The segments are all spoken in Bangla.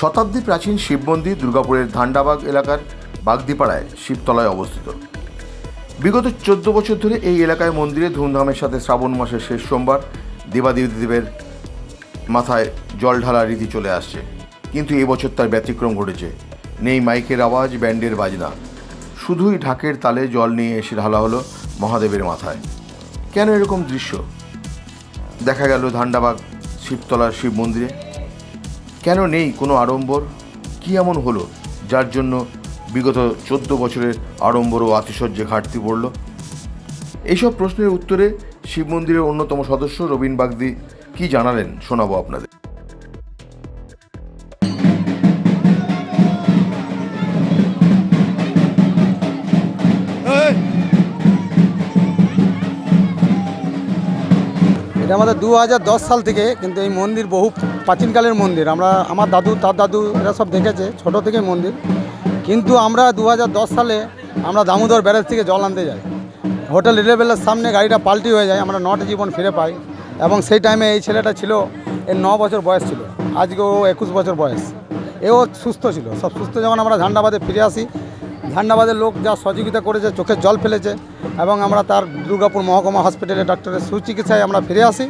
শতাব্দী প্রাচীন শিব মন্দির দুর্গাপুরের ধান্ডাবাগ এলাকার বাগদিপাড়ায় শিবতলায় অবস্থিত। বিগত চোদ্দ বছর ধরে এই এলাকায় মন্দিরে ধুমধামের সাথে শ্রাবণ মাসের শেষ সোমবার দেবাদেবীদেবের মাথায় জল ঢালার রীতি চলে আসছে। কিন্তু এবছর তার ব্যতিক্রম ঘটেছে। নেই মাইকের আওয়াজ, ব্যান্ডের বাজনা। শুধুই ঢাকের তালে জল নিয়ে এসে ঢালা হলো মহাদেবের মাথায়। কেন এরকম দৃশ্য? দেখা গেল ধান্ডাবাগ শিবতলার শিব মন্দিরে। কেন নেই কোনো আড়ম্বর? কী এমন হলো যার জন্য বিগত চোদ্দ বছরের আড়ম্বর ও আতিশয্যে ঘাটতি পড়ল? এইসব প্রশ্নের উত্তরে শিব মন্দিরের অন্যতম সদস্য রবীন বাগদি কি জানালেন শোনাবো আপনাদের। এটা আমাদের দু হাজার দশ সাল থেকে কিন্তু এই মন্দির বহু প্রাচীনকালের মন্দির। আমরা, আমার দাদু, তার দাদু, এরা সব দেখেছে, ছোট থেকে মন্দির। কিন্তু আমরা দু হাজার দশ সালে আমরা দামোদর ব্যারেজ থেকে জল আনতে যাই। হোটেল রিলেবেলের সামনে গাড়িটা পাল্টি হয়ে যায়, আমরা নটা জীবন ফিরে পাই। এবং সেই টাইমে এই ছেলেটা ছিল এর ন বছর বয়স ছিল। আজকে ও একুশ বছর বয়স। এও সুস্থ ছিল। সব সুস্থ, যখন আমরা ঝান্ডাবাদে ফিরে আসি ঝান্ডাবাদের লোক যা সহযোগিতা করেছে চোখের জল ফেলেছে এবং আমরা তার দুর্গাপুর মহকুমা হসপিটালে ডক্টরের সুচিকিৎসায় আমরা ফিরে আসি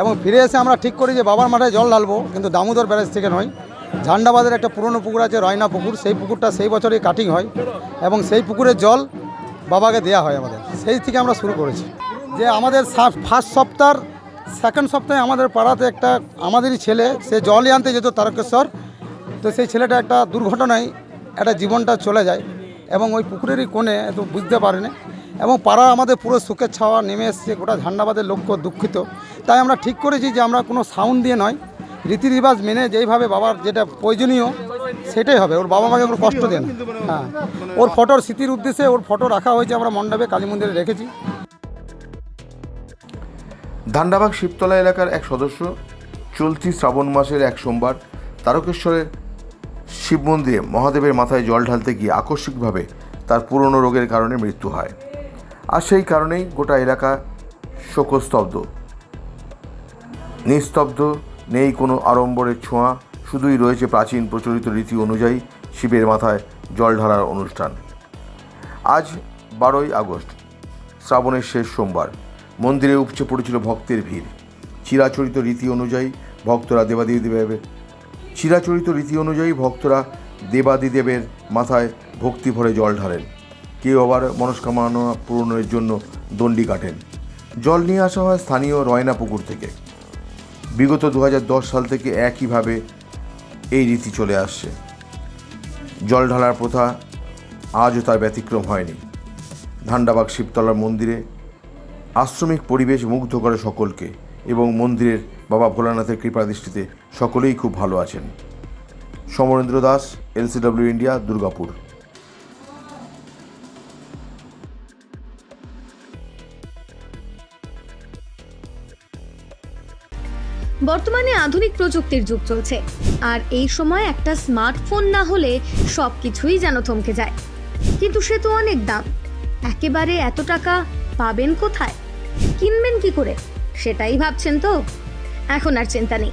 এবং ফিরে এসে আমরা ঠিক করি যে বাবার মাথায় জল ঢালবো, কিন্তু দামোদর ব্যারেজ থেকে নয়। ঝান্ডাবাদের একটা পুরনো পুকুর আছে, রয়না পুকুর। সেই পুকুরটা সেই বছরই কাটিং হয় এবং সেই পুকুরের জল বাবাকে দেয়া হয় আমাদের। সেই থেকে আমরা শুরু করেছি। যে আমাদের ফার্স্ট সপ্তাহ সেকেন্ড সপ্তাহে আমাদের পাড়াতে একটা, আমাদেরই ছেলে, সে জলই আনতে যেত তারকেশ্বর। তো সেই ছেলেটা একটা দুর্ঘটনায় একটা জীবনটা চলে যায় এবং ওই পুকুরেরই কোণে তো বুঝতে পারেনি এবং পাড়া আমাদের পুরো সুখের ছাওয়া নেমে এসছে, গোটা ঝান্ডাবাদের লক্ষ্য দুঃখিত। তাই আমরা ঠিক করেছি যে আমরা কোনো সাউন্ড দিয়ে নয়, রীতি রিবাজ মেনে যেইভাবে বাবার যেটা প্রয়োজনীয় সেটাই হবে, ওর বাবা মাকে কোনো কষ্ট দেন হ্যাঁ ওর ফটোর স্মৃতির উদ্দেশ্যে ওর ফটো রাখা হয়েছে, আমরা মণ্ডপে কালী মন্দিরে রেখেছি। ধান্ডাবাগ শিবতলা এলাকার এক সদস্য, চলতি শ্রাবণ মাসের এক সোমবার তারকেশ্বরের শিব মন্দিরে মহাদেবের মাথায় জল ঢালতে গিয়ে আকস্মিকভাবে তার পুরনো রোগের কারণে মৃত্যু হয়। আর সেই কারণেই গোটা এলাকা শোকস্তব্ধ। নিস্তব্ধ, নেই কোনো আড়ম্বরের ছোঁয়া, শুধুই রয়েছে প্রাচীন প্রচলিত রীতি অনুযায়ী শিবের মাথায় জল ঢালার অনুষ্ঠান। আজ বারোই আগস্ট, শ্রাবণের শেষ সোমবার, মন্দিরে উপচে পড়েছিল ভক্তের ভিড়। চিরাচরিত রীতি অনুযায়ী ভক্তরা দেবাদিদেবের চিরাচরিত রীতি অনুযায়ী ভক্তরা দেবাদিদেবের মাথায় ভক্তি ভরে জল ঢালেন। কেউ আবার মনস্কামনা পূরণের জন্য দণ্ডি কাটেন। জল নিয়ে আসা হয় স্থানীয় রয়না পুকুর থেকে। বিগত দু হাজার দশ সাল থেকে একইভাবে এই রীতি চলে আসছে। জল ঢালার প্রথা আজও তার ব্যতিক্রম হয়নি। ধান্ডাবাগ শিবতলার মন্দিরে আশ্রমিক পরিবেশ মুগ্ধ করে সকলকে এবং মন্দিরের বাবা ভোলানাথের কৃপাদৃষ্টিতে সকলেই খুব ভালো আছেন। Samarendra Das, LCW India, Durgapur. বর্তমানে আধুনিক প্রযুক্তির যুগ চলছে, আর এই সময় একটা স্মার্টফোন না হলে সব কিছুই যেন থমকে যায়। কিন্তু সে তো অনেক দাম। একেবারে এত টাকা পাবেন কোথায়? কিনবেন কি করে? সেটাই ভাবছেন তো? এখন আর চিন্তা নেই।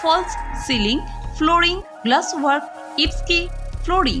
false ceiling flooring glass work ইপসকি flooring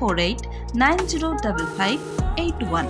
four eight nine zero double five eight one